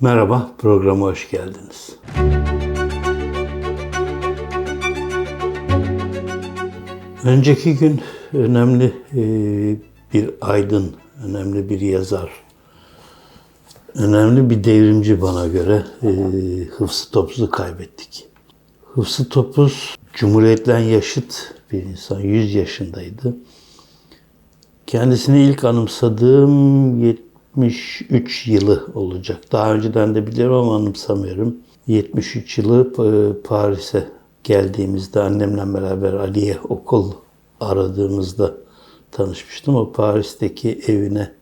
Merhaba, programa hoş geldiniz. Önceki gün önemli e, bir aydın, önemli bir yazar, önemli bir devrimci bana göre e, Hıfzı Topuz'u kaybettik. Hıfzı Topuz, Cumhuriyet'ten yaşıt bir insan, 100 yaşındaydı. Kendisini ilk anımsadığım 73 yılı olacak. Daha önceden de biliyorum ama anımsamıyorum. 73 yılı e, Paris'e geldiğimizde annemle beraber Ali'ye okul aradığımızda tanışmıştım. O Paris'teki evine,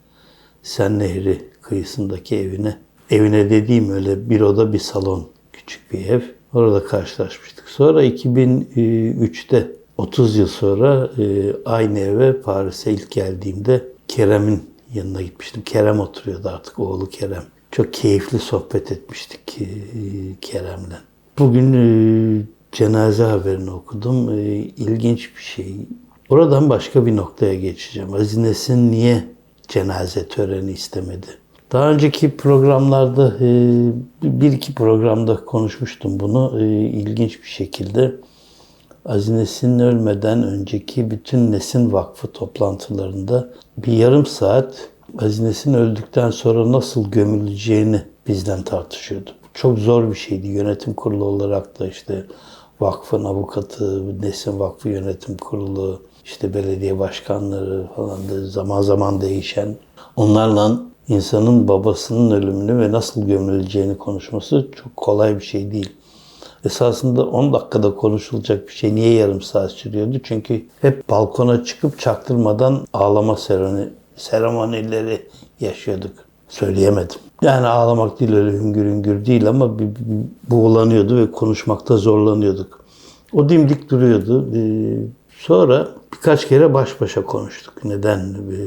Sen Nehri kıyısındaki evine. Evine dediğim öyle bir oda bir salon, küçük bir ev. Orada karşılaşmıştık. Sonra 2003'te 30 yıl sonra e, aynı eve Paris'e ilk geldiğimde Kerem'in yanına gitmiştim. Kerem oturuyordu artık oğlu Kerem. Çok keyifli sohbet etmiştik e, Kerem'le. Bugün e, cenaze haberini okudum. E, ilginç bir şey. Oradan başka bir noktaya geçeceğim. Aziz Nesin niye cenaze töreni istemedi? Daha önceki programlarda bir iki programda konuşmuştum bunu ilginç bir şekilde. Aziz ölmeden önceki bütün Nesin Vakfı toplantılarında bir yarım saat Aziz Nesin öldükten sonra nasıl gömüleceğini bizden tartışıyordu. Çok zor bir şeydi. Yönetim kurulu olarak da işte vakfın avukatı, Nesin Vakfı Yönetim Kurulu, işte belediye başkanları falan da zaman zaman değişen. Onlarla insanın babasının ölümünü ve nasıl gömüleceğini konuşması çok kolay bir şey değil. Esasında 10 dakikada konuşulacak bir şey niye yarım saat sürüyordu? Çünkü hep balkona çıkıp çaktırmadan ağlama seremoni, seremonileri yaşıyorduk. Söyleyemedim. Yani ağlamak değil öyle hüngür hüngür değil ama bir, bir, boğulanıyordu ve konuşmakta zorlanıyorduk. O dimdik duruyordu. Ee, sonra birkaç kere baş başa konuştuk. Neden e,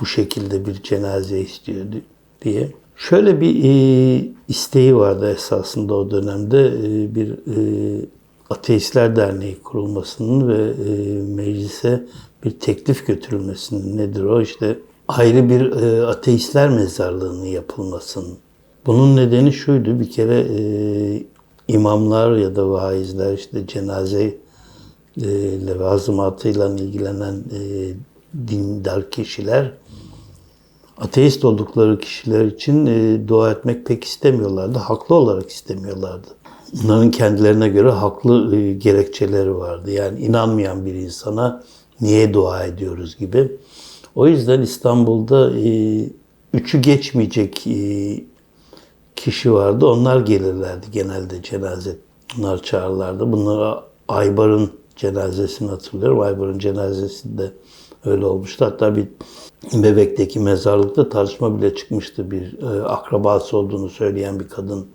bu şekilde bir cenaze istiyordu diye. Şöyle bir e, isteği vardı esasında o dönemde e, bir e, Ateistler Derneği kurulmasının ve e, meclise bir teklif götürülmesinin nedir o işte ayrı bir e, ateistler mezarlığının yapılmasının. Bunun nedeni şuydu bir kere e, imamlar ya da vaizler işte cenaze ile vazımatıyla ilgilenen e, dindar kişiler ateist oldukları kişiler için e, dua etmek pek istemiyorlardı. Haklı olarak istemiyorlardı. Onların kendilerine göre haklı e, gerekçeleri vardı. Yani inanmayan bir insana niye dua ediyoruz gibi. O yüzden İstanbul'da e, üçü geçmeyecek kişi vardı. Onlar gelirlerdi genelde cenaze. Bunlar çağırırlardı. Bunlara Aybar'ın cenazesini hatırlıyorum. Aybar'ın cenazesinde öyle olmuştu. Hatta bir Bebek'teki mezarlıkta tartışma bile çıkmıştı. Bir e, akrabası olduğunu söyleyen bir kadın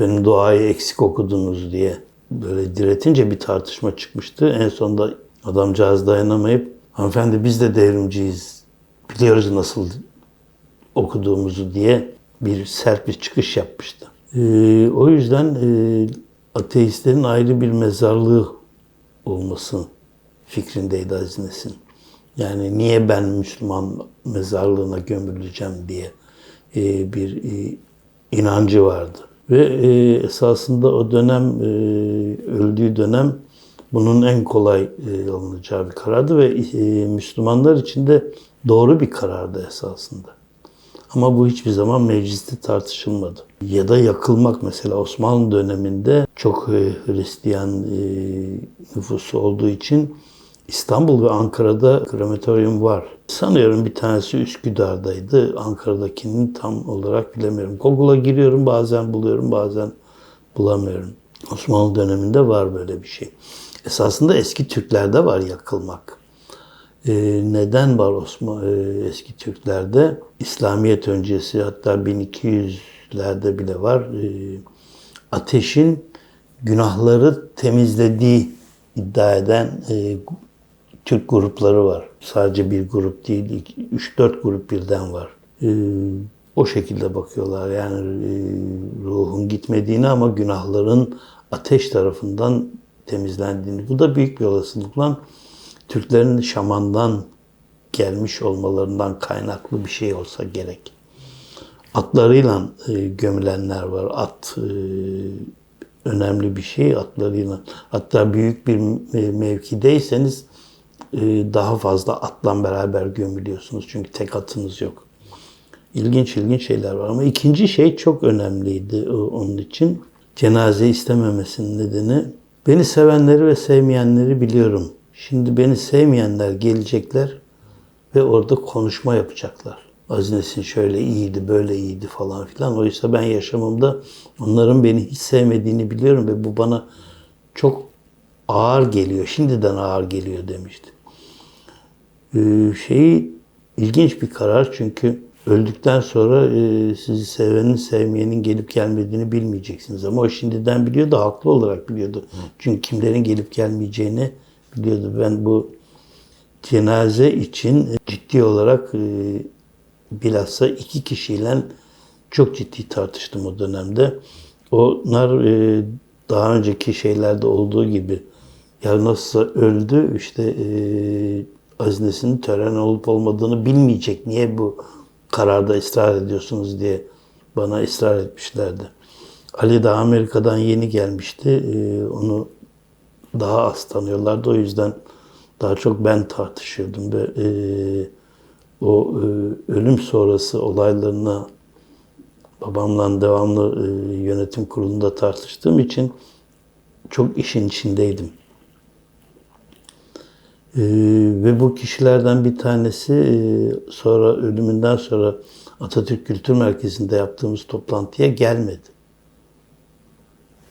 benim duayı eksik okudunuz diye böyle diretince bir tartışma çıkmıştı. En sonunda adamcağız dayanamayıp hanımefendi biz de devrimciyiz biliyoruz nasıl okuduğumuzu diye bir sert bir çıkış yapmıştı. E, o yüzden e, ateistlerin ayrı bir mezarlığı olması fikrindeydi Aziz Nesin. Yani niye ben Müslüman mezarlığına gömüleceğim diye e, bir e, inancı vardı. Ve e, esasında o dönem, öldüğü dönem bunun en kolay alınacağı bir karardı ve Müslümanlar için de doğru bir karardı esasında. Ama bu hiçbir zaman mecliste tartışılmadı. Ya da yakılmak mesela Osmanlı döneminde çok Hristiyan nüfusu olduğu için İstanbul ve Ankara'da krematoryum var. Sanıyorum bir tanesi Üsküdar'daydı. Ankara'dakinin tam olarak bilemiyorum. Google'a giriyorum bazen buluyorum bazen bulamıyorum. Osmanlı döneminde var böyle bir şey. Esasında eski Türklerde var yakılmak. Ee, neden var Osmanlı e, eski Türklerde? İslamiyet öncesi hatta 1200'lerde bile var. Ee, ateşin günahları temizlediği iddia eden e, Türk grupları var. Sadece bir grup değil, 3-4 grup birden var. Ee, o şekilde bakıyorlar. Yani e, ruhun gitmediğini ama günahların ateş tarafından temizlendiğini. Bu da büyük bir olasılıkla Türklerin Şaman'dan gelmiş olmalarından kaynaklı bir şey olsa gerek. atlarıyla e, gömülenler var. At e, önemli bir şey atlarıyla. Hatta büyük bir mevkideyseniz daha fazla atla beraber gömülüyorsunuz. Çünkü tek atınız yok. İlginç ilginç şeyler var. Ama ikinci şey çok önemliydi o- onun için. Cenaze istememesinin nedeni beni sevenleri ve sevmeyenleri biliyorum. Şimdi beni sevmeyenler gelecekler ve orada konuşma yapacaklar. Aziz şöyle iyiydi, böyle iyiydi falan filan. Oysa ben yaşamımda onların beni hiç sevmediğini biliyorum ve bu bana çok ağır geliyor. Şimdiden ağır geliyor demişti. Ee, şeyi ilginç bir karar çünkü öldükten sonra e, sizi sevenin sevmeyenin gelip gelmediğini bilmeyeceksiniz. Ama o şimdiden biliyor da haklı olarak biliyordu. Çünkü kimlerin gelip gelmeyeceğini biliyordu. Ben bu cenaze için ciddi olarak e, bilhassa iki kişiyle çok ciddi tartıştım o dönemde. Onlar e, daha önceki şeylerde olduğu gibi ya nasılsa öldü işte Azines'in tören olup olmadığını bilmeyecek. Niye bu kararda ısrar ediyorsunuz diye bana ısrar etmişlerdi. Ali de Amerika'dan yeni gelmişti. E, onu daha az tanıyorlardı. O yüzden daha çok ben tartışıyordum ve e, o e, ölüm sonrası olaylarına babamla devamlı e, yönetim kurulunda tartıştığım için çok işin içindeydim. E, ve bu kişilerden bir tanesi e, sonra ölümünden sonra Atatürk Kültür Merkezi'nde yaptığımız toplantıya gelmedi.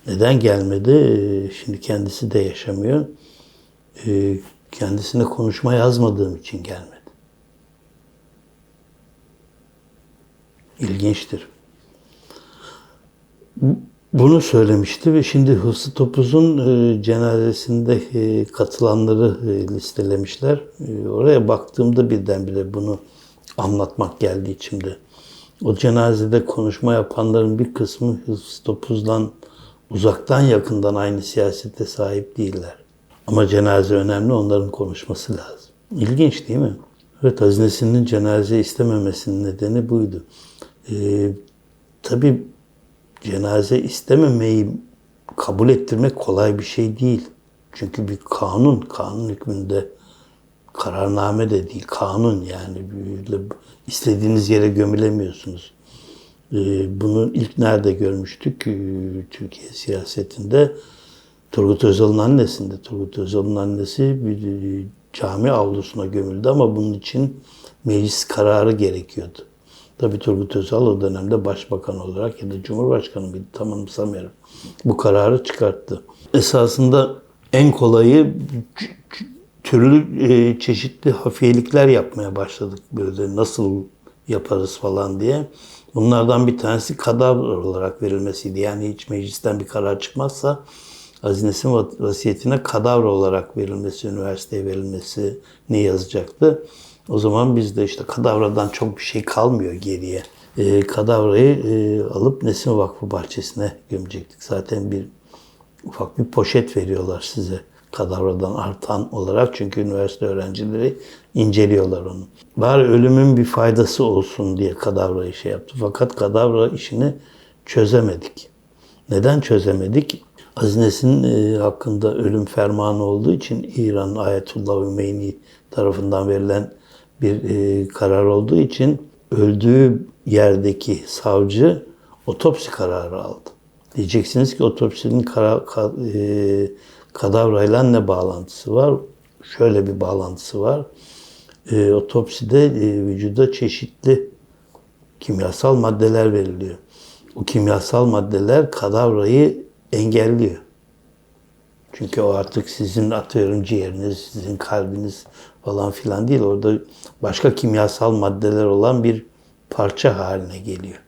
Neden gelmedi? E, Şimdi kendisi de yaşamıyor. E, Kendisine konuşma yazmadığım için gelmedi. İlginçtir. Bunu söylemişti ve şimdi Hıfzı Topuz'un e, cenazesinde e, katılanları e, listelemişler. Oraya baktığımda birdenbire bunu anlatmak geldi içimde. O cenazede konuşma yapanların bir kısmı Hıfzı Topuz'dan uzaktan yakından aynı siyasete sahip değiller. Ama cenaze önemli, onların konuşması lazım. İlginç değil mi? Evet, Hazinesi'nin cenaze istememesinin nedeni buydu. Ee, tabii cenaze istememeyi kabul ettirmek kolay bir şey değil. Çünkü bir kanun, kanun hükmünde kararname de değil, kanun yani istediğiniz yere gömülemiyorsunuz. Ee, bunu ilk nerede görmüştük? Ee, Türkiye siyasetinde Turgut Özal'ın annesinde. Turgut Özal'ın annesi bir e, cami avlusuna gömüldü ama bunun için meclis kararı gerekiyordu. Tabii Turgut Özal o dönemde başbakan olarak ya da cumhurbaşkanı mıydı tam anımsamıyorum. Bu kararı çıkarttı. Esasında en kolayı türlü e, çeşitli hafiyelikler yapmaya başladık. Böyle nasıl yaparız falan diye. Bunlardan bir tanesi kadavra olarak verilmesiydi. Yani hiç meclisten bir karar çıkmazsa Azines'in vasiyetine kadavra olarak verilmesi, üniversiteye verilmesi ne yazacaktı. O zaman bizde işte kadavradan çok bir şey kalmıyor geriye. E, kadavrayı e, alıp Nesin Vakfı bahçesine gömecektik. Zaten bir ufak bir poşet veriyorlar size kadavradan artan olarak. Çünkü üniversite öğrencileri inceliyorlar onu. Bari ölümün bir faydası olsun diye kadavrayı şey yaptı. Fakat kadavra işini çözemedik. Neden çözemedik? Azines'in e, hakkında ölüm fermanı olduğu için İran Ayetullah Ümeyni tarafından verilen bir e, karar olduğu için öldüğü yerdeki savcı otopsi kararı aldı. Diyeceksiniz ki otopsinin kara, ka, e, kadavrayla ne bağlantısı var? Şöyle bir bağlantısı var. E, otopside e, vücuda çeşitli kimyasal maddeler veriliyor. O kimyasal maddeler kadavrayı engelliyor. Çünkü o artık sizin atıyorum ciğeriniz, sizin kalbiniz falan filan değil. Orada başka kimyasal maddeler olan bir parça haline geliyor.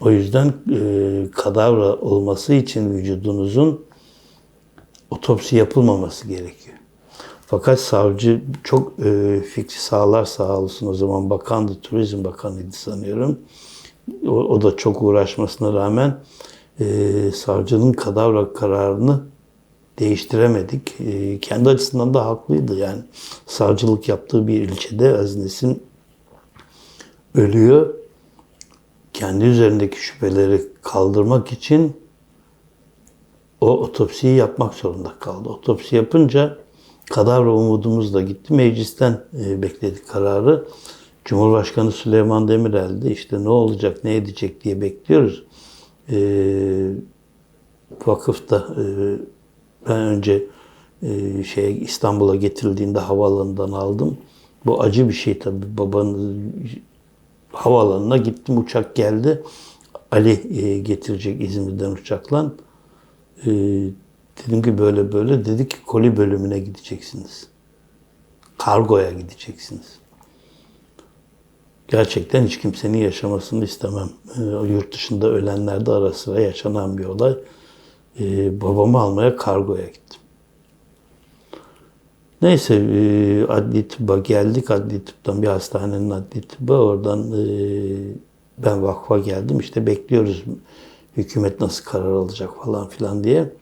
O yüzden e, kadavra olması için vücudunuzun otopsi yapılmaması gerekiyor. Fakat savcı çok e, fikri sağlar sağ olsun o zaman bakandı, turizm bakanıydı sanıyorum. O, o da çok uğraşmasına rağmen e, savcının kadavra kararını değiştiremedik. E, kendi açısından da haklıydı. Yani savcılık yaptığı bir ilçede Azines'in ölüyor. kendi üzerindeki şüpheleri kaldırmak için o otopsiyi yapmak zorunda kaldı. Otopsi yapınca kadavra umudumuz da gitti. Meclisten e, bekledik kararı. Cumhurbaşkanı Süleyman Demirel de işte ne olacak, ne edecek diye bekliyoruz. E, vakıfta e, ben önce e, şey İstanbul'a getirildiğinde havaalanından aldım. Bu acı bir şey tabii. Babanın havaalanına gittim, uçak geldi. Ali e, getirecek İzmir'den uçakla. E, dedim ki böyle böyle. Dedi ki koli bölümüne gideceksiniz. Kargoya gideceksiniz. Gerçekten hiç kimsenin yaşamasını istemem. E, yurt dışında ölenler de ara sıra yaşanan bir olay. E, babamı almaya kargoya gittim. Neyse e, adli tıbba geldik. Adli tıptan bir hastanenin adli tıbba. Oradan e, ben vakfa geldim. İşte bekliyoruz hükümet nasıl karar alacak falan filan diye.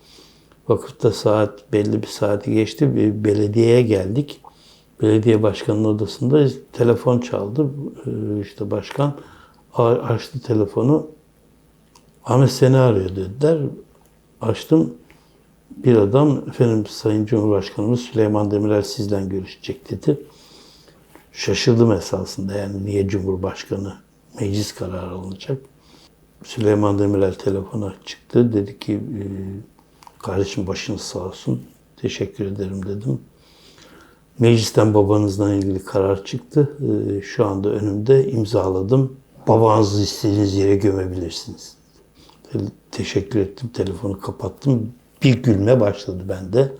Vakıfta saat belli bir saati geçti. Bir belediyeye geldik. Belediye başkanının odasında telefon çaldı. E, işte başkan açtı telefonu. Ahmet seni arıyor dediler. Açtım bir adam efendim Sayın Cumhurbaşkanımız Süleyman Demirel sizden görüşecek dedi. Şaşırdım esasında yani niye Cumhurbaşkanı meclis kararı alınacak. Süleyman Demirel telefona çıktı. Dedi ki e, kardeşim başınız sağ olsun. Teşekkür ederim dedim. Meclisten babanızla ilgili karar çıktı. E, şu anda önümde imzaladım. Babanızı istediğiniz yere gömebilirsiniz. Teşekkür ettim. Telefonu kapattım bir gülme başladı bende.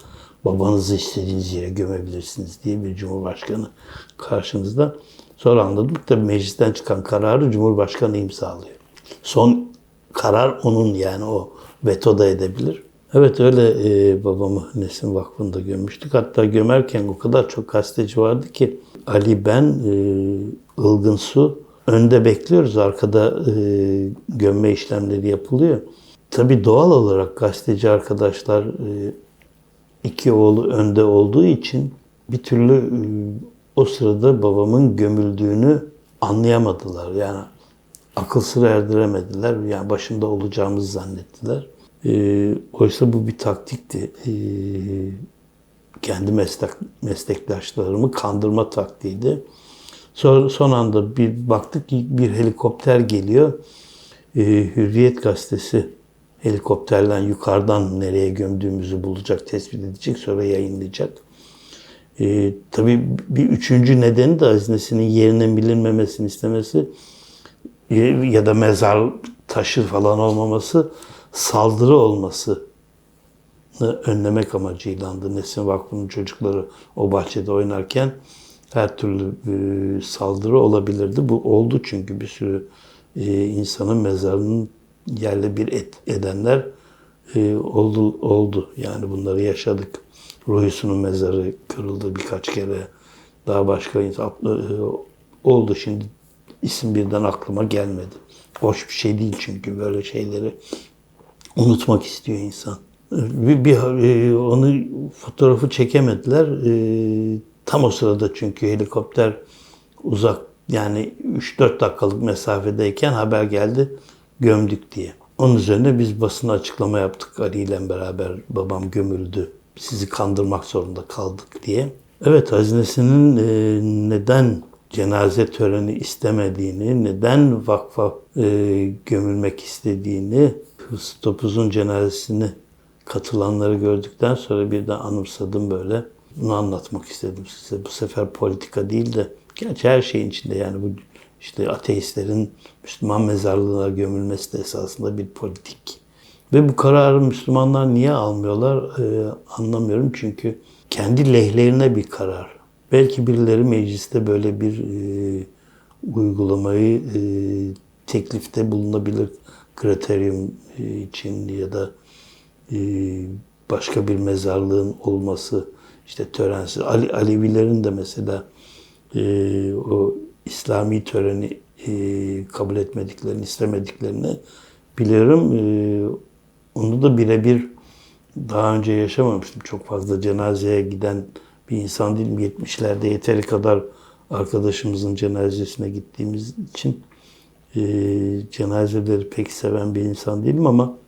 Babanızı istediğiniz yere gömebilirsiniz diye bir cumhurbaşkanı karşınızda. Sonra anladım ki tabii meclisten çıkan kararı cumhurbaşkanı imzalıyor. Son karar onun yani o veto da edebilir. Evet öyle e, babamı Nesin Vakfı'nda gömmüştük. Hatta gömerken o kadar çok gazeteci vardı ki Ali ben, e, Ilgın Su önde bekliyoruz. Arkada e, gömme işlemleri yapılıyor. Tabi doğal olarak gazeteci arkadaşlar e, iki oğlu önde olduğu için bir türlü e, o sırada babamın gömüldüğünü anlayamadılar. Yani akıl sıra erdiremediler. Yani başında olacağımızı zannettiler. E, oysa bu bir taktikti. E, kendi meslek, meslektaşlarımı kandırma taktiğiydi. Sonra son anda bir baktık ki bir helikopter geliyor. E, Hürriyet gazetesi helikopterden yukarıdan nereye gömdüğümüzü bulacak, tespit edecek, sonra yayınlayacak. Ee, tabii bir üçüncü nedeni de hazinesinin yerinin bilinmemesini istemesi e, ya da mezar taşı falan olmaması saldırı olması önlemek amacıylandı. Nesin Vakfı'nın çocukları o bahçede oynarken her türlü e, saldırı olabilirdi. Bu oldu çünkü bir sürü e, insanın mezarının yerle bir et, edenler e, oldu, oldu. Yani bunları yaşadık. Ruhusu'nun mezarı kırıldı birkaç kere. Daha başka insan e, oldu şimdi isim birden aklıma gelmedi. Hoş bir şey değil çünkü böyle şeyleri unutmak istiyor insan. Bir, bir e, onu fotoğrafı çekemediler. E, tam o sırada çünkü helikopter uzak yani 3-4 dakikalık mesafedeyken haber geldi gömdük diye. Onun üzerine biz basına açıklama yaptık Ali ile beraber babam gömüldü. Sizi kandırmak zorunda kaldık diye. Evet hazinesinin e, neden cenaze töreni istemediğini, neden vakfa e, gömülmek istediğini, Topuz'un cenazesini katılanları gördükten sonra bir de anımsadım böyle. Bunu anlatmak istedim size. Bu sefer politika değil de gerçi her şeyin içinde yani bu işte ateistlerin Müslüman mezarlığına gömülmesi de esasında bir politik. Ve bu kararı Müslümanlar niye almıyorlar ee, anlamıyorum. Çünkü kendi lehlerine bir karar. Belki birileri mecliste böyle bir e, uygulamayı e, teklifte bulunabilir kriteryum e, için ya da e, başka bir mezarlığın olması işte törensiz. Ali, Alevilerin de mesela e, o İslami töreni e, kabul etmediklerini, istemediklerini biliyorum. E, onu da birebir daha önce yaşamamıştım. Çok fazla cenazeye giden bir insan değilim. 70'lerde yeteri kadar arkadaşımızın cenazesine gittiğimiz için e, cenazeleri pek seven bir insan değilim ama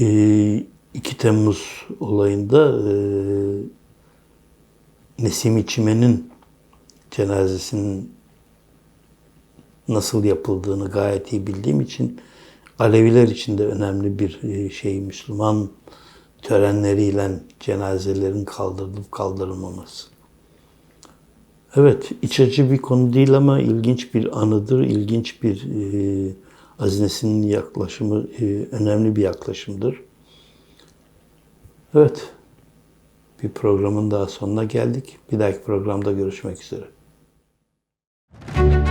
e, 2 Temmuz olayında e, Nesim Çimen'in cenazesinin nasıl yapıldığını gayet iyi bildiğim için Aleviler için de önemli bir e, şey Müslüman törenleriyle cenazelerin kaldırılıp kaldırılmaması. Evet, iç açıcı bir konu değil ama ilginç bir anıdır, ilginç bir e, Azinesinin yaklaşımı e, önemli bir yaklaşımdır. Evet, bir programın daha sonuna geldik. Bir dahaki programda görüşmek üzere. Thank you